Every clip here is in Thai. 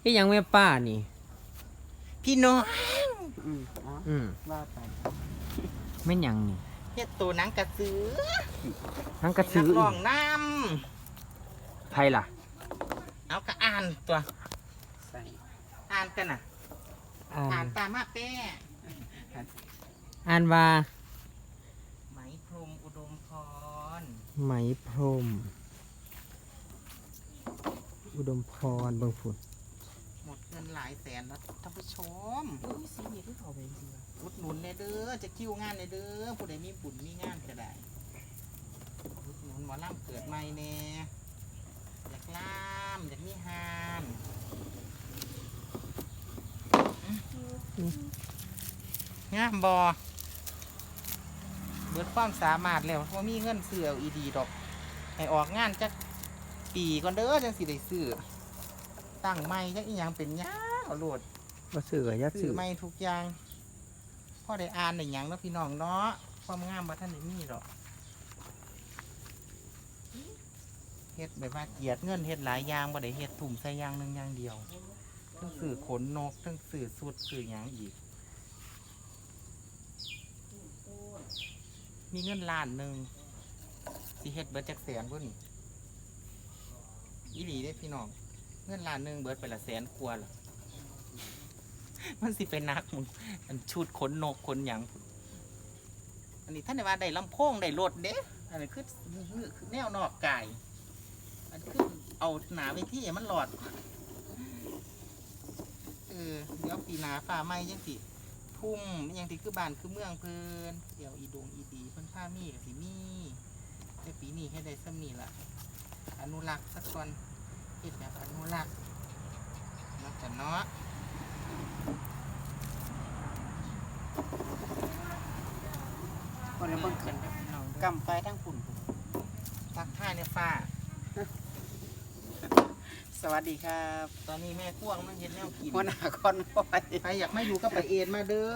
เฮ้ยยังแม่ป้านี่ พี่น้องอืมเอาอืมว่าไปแม่นหยังนี่เฮ็ดตัวหนังกระสือทั้งกระสือนัร้องน้ไผล่ะำเอากระอ่านตัว ใส่อ่านกันน่ะ อ่าอ่านนตามมาแป้อ่านว่าไหมพรมอุดมพรไหมพรมอุดมพรเบางฝุ่นหมดเงินหลายแสนแล้วท่านผู้ชมอุ้ยสีนี่ที่เขาเป็นจริงอุดหนุนในเด้อจะคิวงานในเด้อผู้ใดมีบุญมีงานก็ได้อุดหนุนหมอล่ำเกิดใหม่แน่อยากล่ามอยากมีฮานงามบอเบิดความสามารถแล้วว่ามีเงินซื้อเอาอีดีดอก ให้ออกงานจักปีก่อนเด้อจังสิได้ซื้อ ตั้งไม่จักอีหยังเป็นหยังเอาโลดว่าซื้อกับยัดซื้ซื้ออไม่ทุกอย่างพ่อได้อ่านในหยังเนาะพี่น้องเนาะความงามบ่ท่านได้มีหรอกเฮ็ดแบบว่าเกียดเงินเฮ็ดหลายอย่างบ่ได้เฮ็ดถุ่มใส่อย่างหนึงอย่างเดียวทั้งสื่อขนนกทั้งสื่อสุดสื่อหยังอีก มีเงินล้านหนึ่งสิเฮ็ดเบิดจักแสนพุ่นนี่อีหลีได้พี่น้อง เงินล้านหนึ่งเบิดไปละแสนกว่าละมันสิเป็นนักมึงอันชุดขนนกขนหยังอันนี้ท่านได้ว่าได้ลำโพงได้รถเด้อันนี้คือแนวนอกกายอันคือเอาหนาไปที่มันหลอดเออเดี๋ยวปีหนาฝ่าไม้ยังสิทุ่มยังสิคือบ้านคือเมืองเพิ่นเดี๋ยวอีดงอีดีเพิ่นผ้ามีกับสิมีแต่ปีนี้ให้ได้ซ้ำนี่ละอนุรักษ์สักก่อน เฮ็ดแบบอนุรักษ์เนาะจ้ะเนาะคนละเบิ่งขึ้นน้องกำไฟทั้งฝุ่นทักทายในฟ้า สวัสดีครับ ตอนนี้แม่พ่วงมันเห็นแนวกินหัวหน้าคอนบอยใครอยากมาอยู่ก็ไปเอ็นมาเด้อ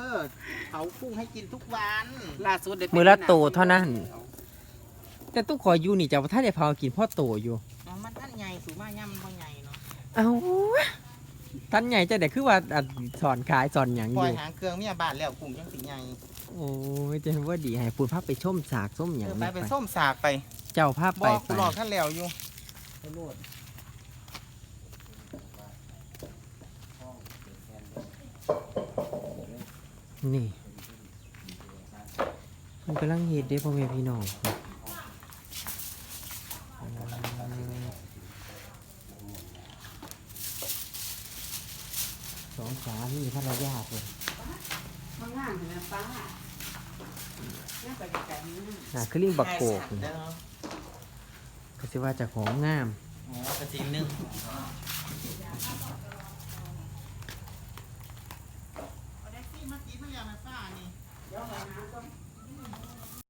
เผากุ้งให้กินทุกวันล่าสุดได้มือละโตเท่านั้น แต่ตู้ขออยู่นี่จะว่าถ้าได้พากินพ่อโตอยู่อ๋อ มันท่านใหญ่สูงมากย่ำมันบ่ใหญ่เนาะเอาท่านใหญ่จะได้คือว่าอันสอนขายสอนหยังอปล่อยยู่หางเครื่องเมียบาทแล้วกุ้งยังสีใหญ่โอ้ยจะว่าดีให้พูดภาพไปชมสากส้มหยังเออไปนี่เป็นส้มสากไปเจ้าภาพบไปอกไปกูหลอกท่านแล้วอยู่ไปโลดนี่มันกำลังเฮ็ดเด้พ่อแม่พี่น้องส องสามีภรรยาเพิ่นข้างล่างเห็นไหมฟ้าน่าไปไกลๆนี่น่ะคือลิงบักโกกให้สัตว์เด้อก็สิว่าเจะของงามอ๋อกระสีหนึ่งเอาแท็กซี่มากินมาอย่างไรฟ้านี่ เดี๋ยวไปน้ำก่อน